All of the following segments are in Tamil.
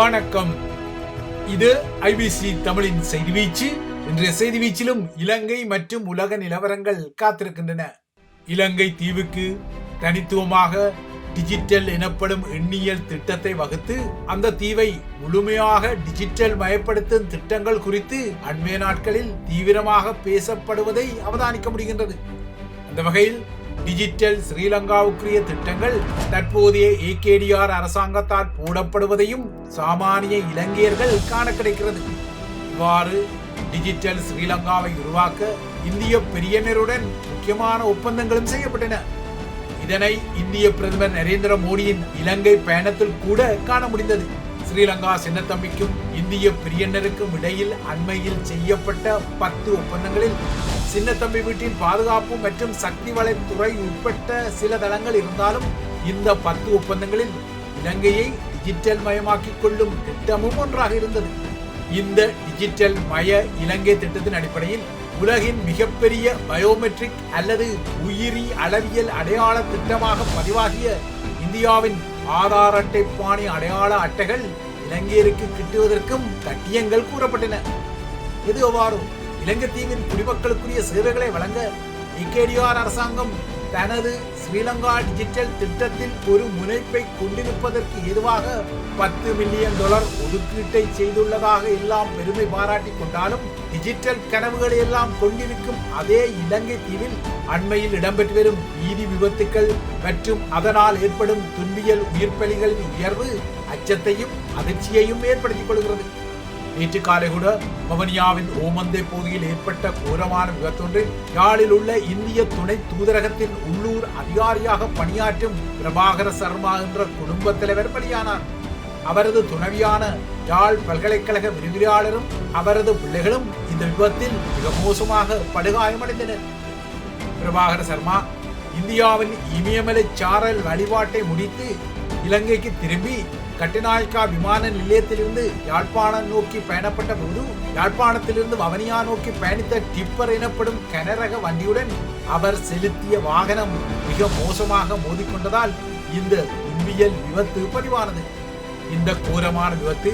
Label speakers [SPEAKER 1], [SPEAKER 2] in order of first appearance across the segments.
[SPEAKER 1] வணக்கம். இது ஐபிசி தமிழின் செய்தி வீச்சு. இன்றைய செய்தி வீச்சிலும் இலங்கை மற்றும் உலக நிலவரங்கள் காத்திருக்கின்றன. இலங்கை தீவுக்கு தனித்துவமாக டிஜிட்டல் எனப்படும் எண்ணியல் திட்டத்தை வகுத்து அந்த தீவை முழுமையாக டிஜிட்டல் மயப்படுத்தும் திட்டங்கள் குறித்து அண்மைய நாட்களில் தீவிரமாக பேசப்படுவதை அவதானிக்க முடிகின்றது. அந்த வகையில் டிஜிட்டல் ஸ்ரீலங்காவுக்குரிய திட்டங்கள் தற்போதைய ஏகேடிஆர் அரசாங்கத்தால் போடப்படுவதையும் சாமானிய இலங்கையர்கள் காண கிடைக்கிறது இவ்வாறு டிஜிட்டல் ஸ்ரீலங்காவை உருவாக்க இந்திய பெரியனருடன் முக்கியமான ஒப்பந்தங்களும் செய்யப்பட்டன. இதனை இந்திய பிரதமர் நரேந்திர மோடியின் இலங்கை பயணத்தில் கூட காண முடிந்தது. ஸ்ரீலங்கா சின்னத்தம்பிக்கும் இந்திய பிரியனருக்கும் இடையில் அண்மையில் செய்யப்பட்ட பத்து ஒப்பந்தங்களில் சின்னத்தம்பி வீட்டின் பாதுகாப்பு மற்றும் சக்தி வலைத்துறை உட்பட்ட சில தளங்கள் இருந்தாலும் இந்த பத்து ஒப்பந்தங்களில் இலங்கையை டிஜிட்டல் மயமாக்கிக் கொள்ளும் திட்டமும் ஒன்றாக இருந்தது. இந்த டிஜிட்டல் மய இலங்கை திட்டத்தின் அடிப்படையில் உலகின் மிகப்பெரிய பயோமெட்ரிக் அல்லது உயிரி அளவியல் அடையாள திட்டமாக பதிவாகிய இந்தியாவின் ஆதார் அட்டை பாணி அடையாள அட்டைகள் இலங்கையருக்கு கிட்டுவதற்கும் கட்டியங்கள் கூறப்பட்டன. இது எவ்வாறு? இலங்கை தீவின் குடிமக்களுக்குரிய சேவைகளை வழங்க இக்கேடிஆர் அரசாங்கம் தனது ஸ்ரீலங்கா டிஜிட்டல் திட்டத்தில் ஒரு முனைப்பை கொண்டிருப்பதற்கு ஏதுவாக பத்து மில்லியன் டாலர் ஒதுக்கீட்டை செய்துள்ளதாக எல்லாம் பெருமை பாராட்டி கொண்டாலும் டிஜிட்டல் கனவுகளை எல்லாம் கொண்டிருக்கும் அதே இலங்கை தீவில் அண்மையில் இடம்பெற்று வரும் வீதி விபத்துக்கள் மற்றும் அதனால் ஏற்படும் துன்பியல் உயிர்ப்பலிகளின் உயர்வு அச்சத்தையும் அதிர்ச்சியையும் ஏற்படுத்திக் கொள்கிறது. நேற்று காலை கூட வவனியாவின் ஓமந்தே பகுதியில் ஏற்பட்ட கோரமான விபத்தொன்றில் யாழில் உள்ள இந்திய துணை தூதரகத்தின் உள்ளூர் அதிகாரியாக பணியாற்றும் பிரபாகர சர்மா என்ற குடும்ப தலைவர் பலியானார் அவரது துணைவியான யாழ் பல்கலைக்கழக விரிவுரையாளரும் அவரது பிள்ளைகளும் இந்த விபத்தில் மிக மோசமாக படுகாயமடைந்தனர். பிரபாகர சர்மா இந்தியாவின் இமயமலை சாரல் வழிபாட்டை முடித்து இலங்கைக்கு திரும்பி கட்டுநாயக்கா விமான நிலையத்திலிருந்து யாழ்ப்பாணம் நோக்கி பயணப்பட்ட போது யாழ்ப்பாணத்திலிருந்து வவனியா நோக்கி பயணித்த டிப்பர் எனப்படும் கனரக வண்டியுடன் அவர் செலுத்திய வாகனம் மிக மோசமாக மோதிக்கொண்டதால் இந்த துன்பியல் விபத்து பதிவானது. இந்த கோரமான விபத்து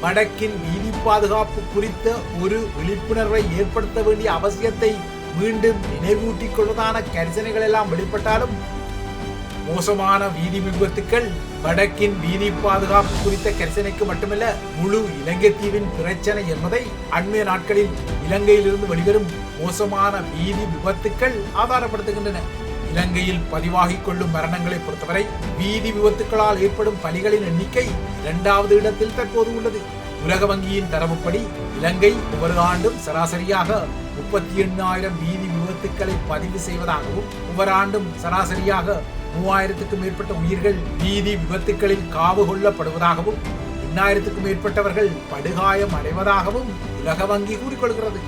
[SPEAKER 1] வடக்கின் வீதி பாதுகாப்பு குறித்த ஒரு விழிப்புணர்வை ஏற்படுத்த வேண்டிய அவசியத்தை மீண்டும் நினைவூட்டிக் கொள்வதான கரிசனைகள் எல்லாம் வெளிப்பட்டாலும் மோசமான வீதி விபத்துக்கள் வடக்கின் வீதி பாதுகாப்பு குறித்த கரிசனைக்கு மட்டுமல்ல முழு இலங்கை தீவின் பிரச்சனை என்பதை அண்மைய நாட்களில் இலங்கையிலிருந்து வெளிவரும் மோசமான வீதி விபத்துக்கள் ஆதாரப்படுத்துகின்றன. இலங்கையில் பதிவாகிக் கொள்ளும் மரணங்களை பொறுத்தவரை வீதி விபத்துக்களால் ஏற்படும் பலிகளின் எண்ணிக்கை இரண்டாவது இடத்தில் தற்போது உள்ளது. உலக வங்கியின் தரவுப்படி இலங்கை ஒவ்வொரு ஆண்டும் சராசரியாக முப்பத்தி எண்ணாயிரம் வீதி விபத்துக்களை பதிவு செய்வதாகவும் ஒவ்வொரு ஆண்டும் சராசரியாக மூவாயிரத்துக்கும் மேற்பட்ட உயிர்கள் வீதி விபத்துக்களில் காவு கொள்ளப்படுவதாகவும் எண்ணாயிரத்துக்கும் மேற்பட்டவர்கள் படுகாயம் அடைவதாகவும் உலக வங்கி கூறிக்கொள்கிறது.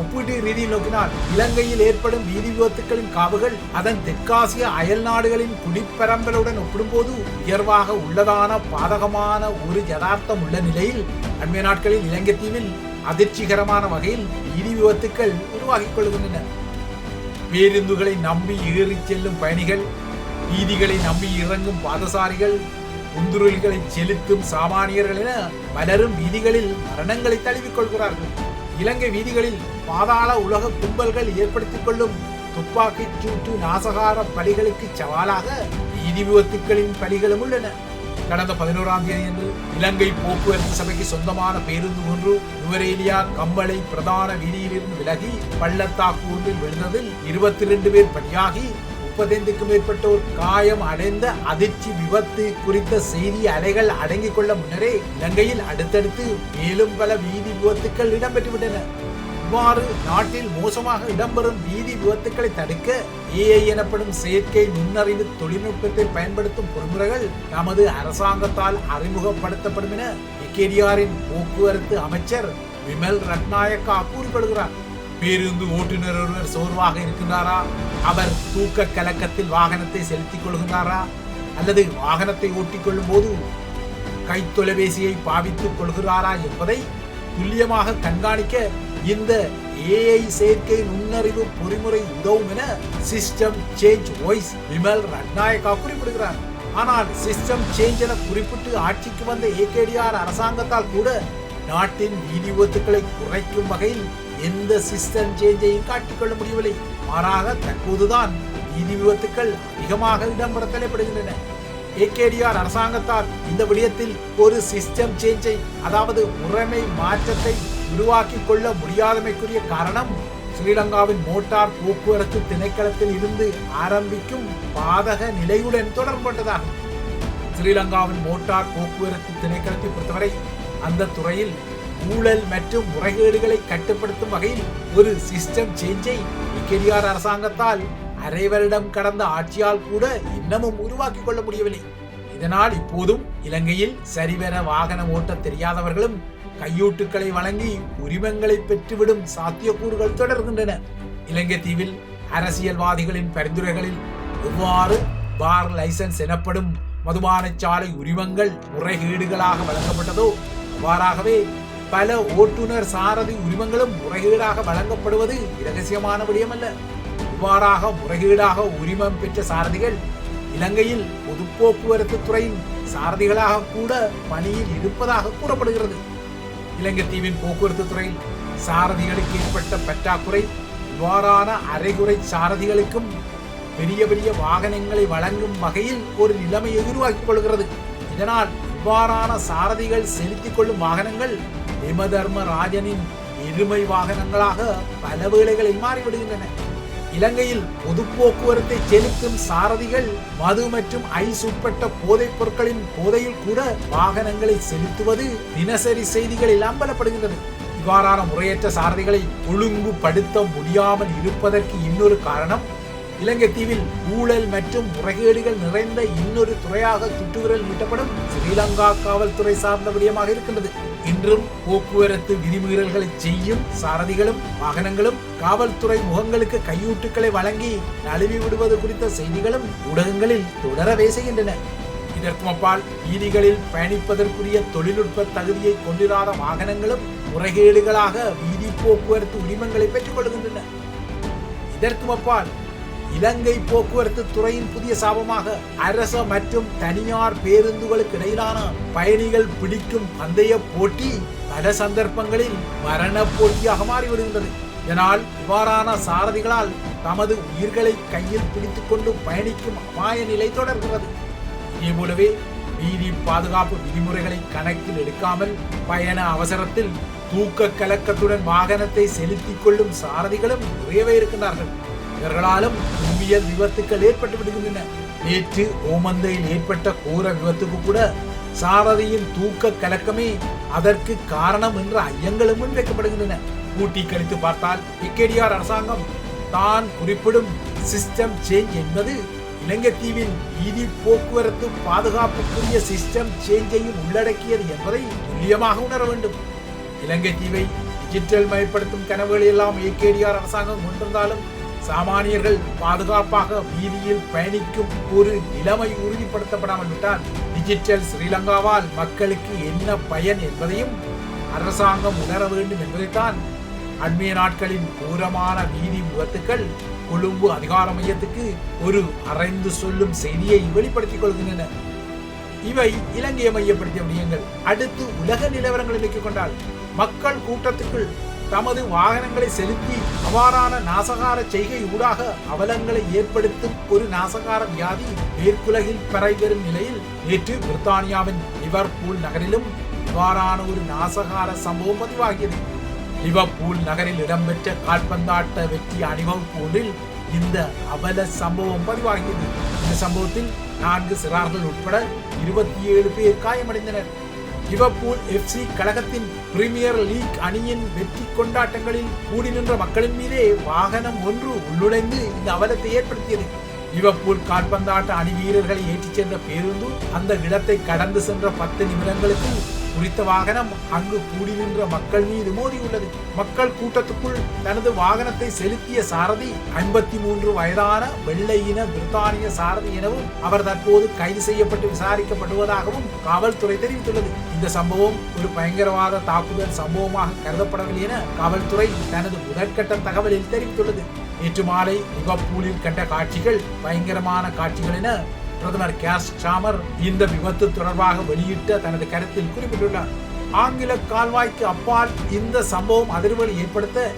[SPEAKER 1] ஒப்பீட்டு ரீதியில் நோக்கினால் இலங்கையில் ஏற்படும் வீதி விபத்துக்களின் காவுகள் அதன் தெற்காசிய அயல் நாடுகளின் குடிப்பரம்பலுடன் ஒப்பிடும்போது உயர்வாக உள்ளதான பாதகமான ஒரு யதார்த்தம் உள்ள நிலையில் அண்மைய நாட்களில் இலங்கை தீவில் அதிர்ச்சிகரமான வகையில் வீதி விபத்துக்கள் உருவாகிக் கொள்கின்றன. பேருந்துகளை நம்பி ஏறிச் செல்லும் பயணிகள் வீதிகளை நம்பி இறங்கும் பாதசாரிகள் குந்துருள்களை செலுத்தும் சாமானியர்கள் என பலரும் வீதிகளில் மரணங்களை தழுவிக் கொள்கிறார்கள். இலங்கை வீதிகளில் பாதாள உலக கும்பல்கள் ஏற்படுத்திக் கொள்ளும் துப்பாக்கி சூட்டு நாசகார பலிகளுக்கு சவாலாக வீதி விபத்துக்களின் பலிகளும் உள்ளன. கடந்த பதினோராம் தேதி இலங்கை போக்குவரத்து சபைக்கு சொந்தமான பேருந்து ஒன்று நுவரேலியா கம்பளை பிரதான வீதியிலிருந்து விலகி பள்ளத்தாக்கு ஒன்றில் விழுந்ததில் இருபத்தி ரெண்டு பேர் பலியாகி முப்பத்தைந்துக்கும் மேற்பட்டோர் காயம் அடைந்த அதிர்ச்சி விபத்து குறித்த செய்தி அலைகள் அடங்கிக் கொள்ள முன்னரே இலங்கையில் அடுத்தடுத்து மேலும் பல வீதி விபத்துக்கள் இடம்பெற்றுவிட்டன. இவ்வாறு நாட்டில் மோசமாக இடம்பெறும் வீதி விபத்துக்களை தடுக்க ஏஐ எனப்படும் செயற்கை நுண்ணறிவு தொழில்நுட்பத்தை பயன்படுத்தும் பொறிமுறைகள் நமது அரசாங்கத்தால் அறிமுகப்படுத்தப்படும் என போக்குவரத்து அமைச்சர் விமல் ரட்நாயக்கா கூறிப்படுகிறார் பேருந்து ஓட்டுநர் ஒருவர் சோர்வாக இருக்கின்றாரா? அவர் தூக்க கலக்கத்தில் வாகனத்தை செலுத்திக் கொள்கின்றாரா? அல்லது வாகனத்தை ஓட்டிக் கொள்ளும் போது கைத்தொலைபேசியை பாவித்துக் கொள்கிறாரா என்பதை துல்லியமாக கண்காணிக்க இந்த ஏஐ செயற்கை நுண்ணறிவு பொறிமுறை உதவும் என system change voice Vimal Ratnayake குறிப்பிடுகிறார். ஆனால் சிஸ்டம் சேஞ்ச் என குறிப்பிட்டு ஆட்சிக்கு வந்த ஏகேடிஆர் அரசாங்கத்தால் கூட நாட்டின் நீதி ஒத்துக்களை குறைக்கும் வகையில் எந்த சிஸ்டம் சேஞ்சையும் காட்டிக்கொள்ள முடியவில்லை. மாறாக தற்போதுதான் நீதி விபத்துக்கள் அதிகமாக இடம்பெற தலைப்படுகின்றன. ஏகேடிஆர் அரசாங்கத்தால் இந்த விடயத்தில் ஒரு சிஸ்டம் சேஞ்சை அதாவது முறைமை மாற்றத்தை உருவாக்கிக் கொள்ள முடியாதமைக்குரிய காரணம் ஸ்ரீலங்காவின் மோட்டார் போக்குவரத்து திணைக்களத்தில் இருந்து ஆரம்பிக்கும் பாதக நிலையுடன் தொடர்பட்டதாகும் ஸ்ரீலங்காவின் மோட்டார் போக்குவரத்து திணைக்களத்தை பொறுத்தவரை அந்த துறையில் ஊழல் மற்றும் முறைகேடுகளை கட்டுப்படுத்தும் வகையில் ஒரு சிஸ்டம் சேஞ்சை இக்கெடியார் அரசாங்கத்தால் அரை வருடம் கடந்த ஆட்சியால் கூட இன்னமும் உருவாக்கிக் கொள்ள முடியவில்லை இதனால் இப்போதும் இலங்கையில் சரிவர வாகனம் ஓட்ட தெரியாதவர்களும் கையூட்டுக்களை வழங்கி உரிமங்களை பெற்றுவிடும் சாத்தியக்கூறுகள் தொடர்கின்றன. இலங்கை தீவில் அரசியல்வாதிகளின் பரிந்துரைகளில் எவ்வாறு பார் லைசன்ஸ் எனப்படும் மதுபானச்சாலை உரிமங்கள் முறைகேடுகளாக வழங்கப்பட்டதோ அவ்வாறாகவே பல ஓட்டுநர் சாரதி உரிமங்களும் முறைகேடாக வழங்கப்படுவது இரகசியமான விடயமல்ல. இவ்வாறாக முறைகேடாக உரிமம் பெற்ற சாரதிகள் இலங்கையில் பொது போக்குவரத்து துறையின் சாரதிகளாக கூட பணியில் இருப்பதாக கூறப்படுகிறது. இலங்கை தீவின் போக்குவரத்து துறையில் சாரதிகளுக்கு ஏற்பட்ட பற்றாக்குறை இவ்வாறான அரைகுறை சாரதிகளுக்கும் பெரிய பெரிய வாகனங்களை வழங்கும் வகையில் ஒரு நிலைமையை உருவாக்கிக் கொள்கிறது. இதனால் இவ்வாறான சாரதிகள் செலுத்திக் கொள்ளும் வாகனங்கள் யமதர்ம ராஜனின் எருமை வாகனங்களாக பல வேளைகளில் மாறிவிடுகின்றன. இலங்கையில் பொது போக்குவரத்தை செலுத்தும் சாரதிகள் மது மற்றும் ஐஸ் உட்பட்ட போதைப் பொருட்களின் போதையில் கூட வாகனங்களை செலுத்துவது தினசரி செய்திகளில் அம்பலப்படுகின்றது. இவ்வாறான முறையற்ற சாரதிகளை ஒழுங்குபடுத்த முடியாமல் இருப்பதற்கு இன்னொரு காரணம் இலங்கை தீவில் ஊழல் மற்றும் முறைகேடுகள் நிறைந்த இன்னொரு துறையாக சுட்டுவிரல் நீட்டப்படும் ஸ்ரீலங்கா காவல்துறை சார்ந்த விடயமாக இருக்கின்றது. இன்றும் போக்குவரத்து விதிமீறல்களை செய்யும் சாரதிகளும் வாகனங்களும் காவல்துறை முகங்களுக்கு கையூட்டுக்களை வழங்கி நழுவி விடுவது குறித்த செய்திகளும் ஊடகங்களில் தொடரவே செய்கின்றன இதற்கும் அப்பால் வீதிகளில் பயணிப்பதற்குரிய தொழில்நுட்ப தகுதியை கொண்டிராத வாகனங்களும் முறைகேடுகளாக வீதி போக்குவரத்து உரிமங்களை பெற்றுக் கொள்கின்றன. இதற்கும் அப்பால் இலங்கை போக்குவரத்து துறையின் புதிய சாபமாக அரச மற்றும் தனியார் பேருந்துகளுக்கு இடையிலான பயணிகள் பிடிக்கும் பந்தய போட்டி பல சந்தர்ப்பங்களில் மரண போட்டியாக மாறிவிடுகின்றது. இதனால் இவ்வாறான சாரதிகளால் தமது உயிர்களை கையில் பிடித்துக் கொண்டு பயணிக்கும் அபாய நிலை தொடர்கிறது. இதேபோலவே வீதி பாதுகாப்பு விதிமுறைகளை கணக்கில் எடுக்காமல் பயண அவசரத்தில் தூக்க கலக்கத்துடன் வாகனத்தை செலுத்திக் கொள்ளும் சாரதிகளும் நிறையவே இருக்கின்றார்கள். இவர்களாலும் உண்மையல் விபத்துக்கள் ஏற்பட்டு விடுகின்றன நேற்று ஓமந்தையில் ஏற்பட்ட கோர விபத்துக்கு கூட சாரதியின் தூக்க கலக்கமே அதற்கு காரணம் என்ற ஐயங்களும் முன்வைக்கப்படுகின்றன. கூட்டி கழித்து பார்த்தால் இக்கேடிஆர் அரசாங்கம் தான் குறிப்பிடும் சிஸ்டம் சேஞ்ச் என்பது இலங்கை தீவின் வீதி போக்குவரத்து பாதுகாப்புக்குரிய சிஸ்டம் சேஞ்சையும் உள்ளடக்கியது என்பதை துல்லியமாக உணர வேண்டும். இலங்கை தீவை டிஜிட்டல் மயப்படுத்தும் கனவுகளை எல்லாம் ஏகேடிஆர் அரசாங்கம் கொண்டிருந்தாலும் சாமானியர்கள் பாதுகாப்பாக வீதியில் பயணிக்கும் ஒரு நிலைமை உறுதிப்படுத்தப்படாமல் விட்டால் டிஜிட்டல் ஸ்ரீலங்காவால் மக்களுக்கு என்ன பயன் என்பதையும் அரசாங்கம் உணர வேண்டும் என்பதைத்தான் அண்மைய நாட்களின் கூரமான வீதி விபத்துக்கள் கொழும்பு அதிகார மையத்துக்கு ஒரு அரைந்து சொல்லும் செய்தியை வெளிப்படுத்திக் கொள்கின்றன. இவை இலங்கையை மையப்படுத்திய விடயங்கள். அடுத்து உலக நிலவரங்களை வைத்துக் கொண்டால் மக்கள் கூட்டத்துக்குள் தமது வாகனங்களை செலுத்தி அவ்வாறான நாசகார செய்கை ஊடாக அவலங்களை ஏற்படுத்தும் ஒரு நாசகார வியாதி மேற்குலகில் பரவிவரும் நிலையில் நேற்று பிரித்தானியாவின் லிவர்பூல் நகரிலும் இவ்வாறான ஒரு நாசகார சம்பவம் பதிவாகியது. லிவர்பூல் நகரில் இடம்பெற்ற கால்பந்தாட்ட வெற்றி அணிவகுப்பு ஒன்றில் இந்த அவல சம்பவம் பதிவாகியது. இந்த சம்பவத்தில் நான்கு சிறார்கள் உட்பட இருபத்தி ஏழு பேர் காயமடைந்தனர். லிவர்பூல் எஃப்சி கழகத்தின் பிரீமியர் லீக் அணியின் வெற்றி கொண்டாட்டங்களில் கூடி நின்ற மக்களின் மீதே வாகனம் ஒன்று உள்ளுழைந்து இந்த அவலத்தை ஏற்படுத்தியது. லிவர்பூல் கால்பந்தாட்ட அணி வீரர்களை ஏற்றிச் சென்ற பேருந்து அந்த இடத்தை கடந்து சென்ற பத்து நிமிடங்களுக்கு குறித்த வாகனம் அங்கு கூடி நின்ற மக்கள் மீது மோதியுள்ளது. மக்கள் கூட்டத்துக்குள் தனது வாகனத்தை செலுத்திய சாரதி ஐம்பத்தி மூன்று வயதான வெள்ளையின பிரித்தானிய சாரதி எனவும் அவர் தற்போது கைது செய்யப்பட்டு விசாரிக்கப்படுவதாகவும் காவல்துறை தெரிவித்துள்ளது. இந்த சம்பவம் ஒரு பயங்கரவாத தாக்குதல் சம்பவமாக கருதப்படவில்லை என காவல்துறை தனது முதற்கட்ட தகவலில் தெரிவித்துள்ளது. நேற்று மாலை முகப்பூலில் கண்ட காட்சிகள் பயங்கரமான காட்சிகள் என பிரதமர் கேஸ் சாமர் இந்த விபத்து தொடர்பாக வெளியிட்ட தனது கருத்தில் குறிப்பிட்டுள்ளார். ஆங்கில கால்வாய்க்கு அப்பால் இந்த சம்பவம் அதிர்வலை ஏற்படுத்த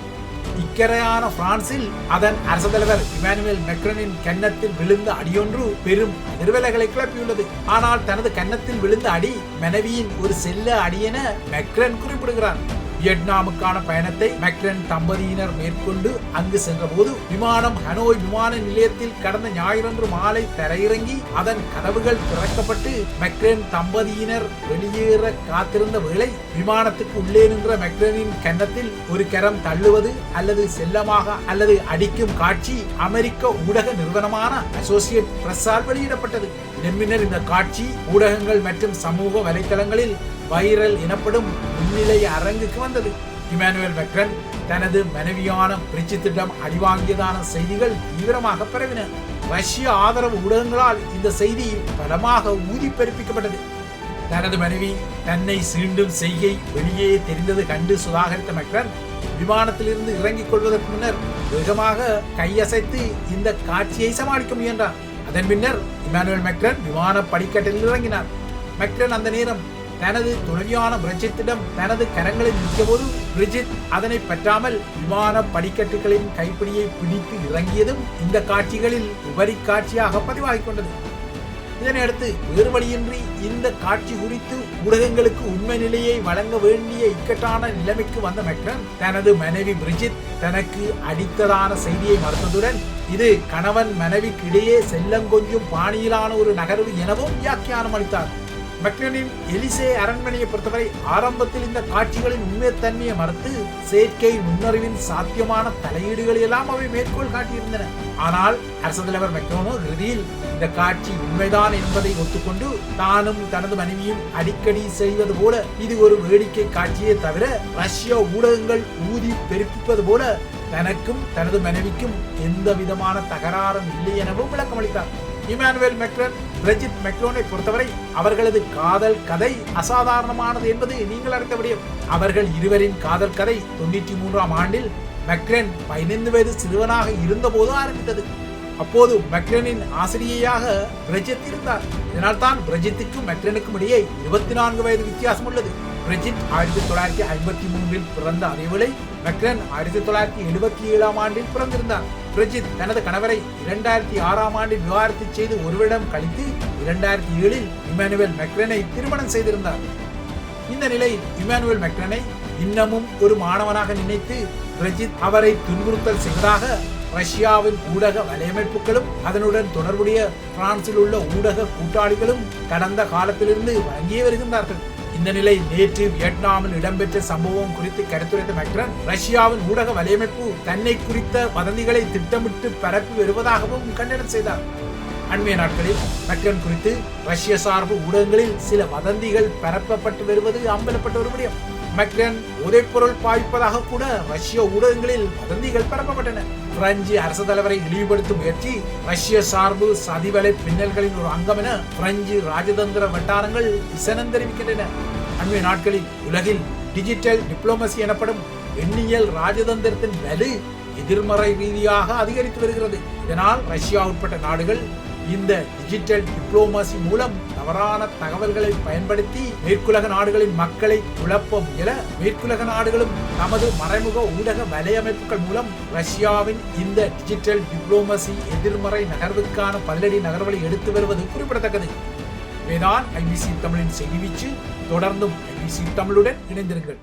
[SPEAKER 1] இக்கரையான பிரான்சில் அதன் அரசு தலைவர் இமானுவேல் மெக்ரனின் கன்னத்தில் விழுந்த அடியொன்று பெரும் அதிர்வலைகளை கிளப்பியுள்ளது. ஆனால் தனது கன்னத்தில் விழுந்த அடி மனைவியின் ஒரு செல்ல அடியென மெக்ரன் குறிப்பிடுகிறார் வியட்நாமுக்கான பயணத்தை மெக்ரன் தம்பதியினர் மேற்கொண்டு அங்கு சென்றபோது விமானம் ஹனோய் விமான நிலையத்தில் கடந்த ஞாயிறன்று மாலை தரையிறங்கி அதன் கதவுகள் திறக்கப்பட்டு மெக்ரன் தம்பதியினர் வெளியேற காத்திருந்த வேளை விமானத்துக்கு உள்ளே நின்ற மெக்ரனின் கன்னத்தில் ஒரு கரம் தள்ளுவது அல்லது செல்லமாக அல்லது அடிக்கும் காட்சி அமெரிக்க ஊடக நிறுவனமான அசோசியேட் பிரஸ்ஸால் வெளியிடப்பட்டது. நிம்மினர் இந்த காட்சி ஊடகங்கள் மற்றும் சமூக வலைதளங்களில் வைரல் எனப்படும் முன்னிலை அரங்குக்கு வந்தது. இமானுவேல் மெக்ரன் தனது மனைவியான பிரிச்சித்திடம் அடிவாங்கியதான செய்திகள் தீவிரமாக பரவின. ரஷ்ய ஆதரவு ஊடகங்களால் இந்த செய்தி பலமாக ஊதி பெருப்பிக்கப்பட்டது தனது மனைவி தன்னை சீண்டும் செய்கை வெளியே தெரிந்தது கண்டு சுதாகரித்த மெக்ரன் விமானத்திலிருந்து இறங்கிக் கொள்வதற்கு முன்னர் வேகமாக கையசைத்து இந்த காட்சியை சமாளிக்க முயன்றார் அதன் பின்னர் இமானுவேல் மெக்ரன் விமான படிக்கட்டில் இறங்கினார். மெக்ரன் அந்த நேரம் தனது துணைவியான பிரிஜித்திடம் தனது கரங்களில் நிற்கபோது பிரிஜித் அதனை பற்றாமல் விமான படிக்கட்டுகளின் கைப்பிடியை பிடித்து இறங்கியதும் இந்த காட்சிகளில் உபரி காட்சியாக பதிவாகிக் கொண்டது. இதனையடுத்து வேறு வழியின்றி இந்த காட்சி குறித்து ஊடகங்களுக்கு உண்மை நிலையை வழங்க வேண்டிய இக்கட்டான நிலைமைக்கு வந்த மெக்ரன் தனது மனைவி பிரிஜித் தனக்கு அடித்ததான செய்தியை மறுத்ததுடன் இது கணவன் மனைவிக்கு இடையே செல்லங்கொஞ்சும் பாணியிலான ஒரு நகர்வு எனவும் வியாக்கியானம் அளித்தார். மெக்ரனின் எலிசே அரண்மனையை பொறுத்தவரை ஆரம்பத்தில் இந்த காட்சிகளின் உண்மைத்தன்மையை மறுத்து செயற்கை நுண்ணறிவின் சாத்தியமான தலையீடுகள் எல்லாம் அவை மேற்கோள் காட்டியிருந்தன. ஆனால் அரசு தலைவர் மெக்னோனோ இறுதியில் இந்த காட்சி உண்மைதான் என்பதை ஒத்துக்கொண்டு தானும் தனது மனைவியும் அடிக்கடி செய்வது போல இது ஒரு வேடிக்கை காட்சியே தவிர ரஷ்ய ஊடகங்கள் ஊதி பெருப்பிப்பது போல தனக்கும் தனது மனைவிக்கும் எந்த விதமான தகராறும் இல்லை எனவும் விளக்கமளித்தார். இமானுவேல் மெக்ரன் பிரஜித் மெக்ரோனை பொறுத்தவரை அவர்களது காதல் கதை அசாதாரணமானது என்பது நீங்கள் அறிந்த விடயம். அவர்கள் இருவரின் காதல் கதை தொண்ணூற்றி மூன்றாம் ஆண்டில் மெக்ரன் பதினைந்து வயது சிறுவனாக இருந்தபோது ஆரம்பித்தது. அப்போது மெக்ரனின் ஆசிரியையாக பிரஜித் இருந்தார். இதனால் தான் பிரஜித்துக்கும் மெக்ரனுக்கும் இடையே இருபத்தி நான்கு வயது வித்தியாசம் உள்ளது. பிரஜித் ஆயிரத்தி தொள்ளாயிரத்தி ஐம்பத்தி மூன்றில் பிறந்த அதேவேளை மெக்ரன் ஆயிரத்தி தொள்ளாயிரத்தி எழுபத்தி ஏழாம் ஆண்டில் பிறந்திருந்தார். பிரஜித் தனது கணவரை இரண்டாயிரத்தி ஆறாம் ஆண்டில் விவாகரத்து செய்து ஒருவரிடம் கழித்து இரண்டாயிரத்தி ஏழில் இமானுவேல் மெக்ரனை திருமணம் செய்திருந்தார். இந்த நிலையில் இமானுவேல் மெக்ரனை இன்னமும் ஒரு மாணவனாக நினைத்து பிரஜித் அவரை துன்புறுத்தல் செய்வதாக ரஷ்யாவின் ஊடக வலையமைப்புகளும் அதனுடன் தொடர்புடைய பிரான்சில் உள்ள ஊடக கூட்டாளிகளும் கடந்த காலத்திலிருந்து வழங்கியே வருகின்றார்கள். இந்த நிலை நேற்று வியட்நாமில் இடம்பெற்ற சம்பவம் குறித்து கருத்துரைத்த மெக்ரன் ரஷ்யாவின் ஊடக வலையமைப்பு தன்னை குறித்த வதந்திகளை திட்டமிட்டு பரப்பி வருவதாகவும் கண்டனம் செய்தார். அண்மைய நாட்களில் மெக்ரன் குறித்து ரஷ்ய சார்பு ஊடகங்களில் சில வதந்திகள் பரப்பப்பட்டு வருவது அம்பலப்பட்டு ஒரு முடியும் மெக்ரன் உதைப்பொருள் பாய்ப்பதாக கூட ரஷ்ய ஊடகங்களில் வதந்திகள் பரப்பப்பட்டன. பிரெஞ்சு அரசு தலைவரை இழிவுபடுத்தும் முயற்சி ரஷ்ய சார்பு சதிவலை பின்னல்களின் ஒரு அங்கம் என பிரெஞ்சு ராஜதந்திர வட்டாரங்கள் விசனம் தெரிவிக்கின்றன. அண்மை நாட்களில் உலகில் டிஜிட்டல் டிப்ளோமசி எனப்படும் எண்ணியல் ராஜதந்திரத்தின் வலு எதிர்மறை ரீதியாக அதிகரித்து வருகிறது. இதனால் ரஷ்யா உட்பட்ட நாடுகள் இந்த டிஜிட்டல் டிப்ளோமசி மூலம் தவறான தகவல்களை பயன்படுத்தி மேற்குலக நாடுகளின் மக்களை குழப்ப முயல மேற்குலக நாடுகளும் தமது மறைமுக ஊடக வலையமைப்புகள் மூலம் ரஷ்யாவின் இந்த டிஜிட்டல் டிப்ளோமசி எதிர்மறை நகர்வுக்கான பல்லடி நகர்வுகளை எடுத்து வருவது குறிப்பிடத்தக்கது. இவைதான் ஐபிசி தமிழின் செய்தி வீச்சு தொடர்ந்தும் ஐபிசி தமிழுடன் இணைந்திருங்கள்.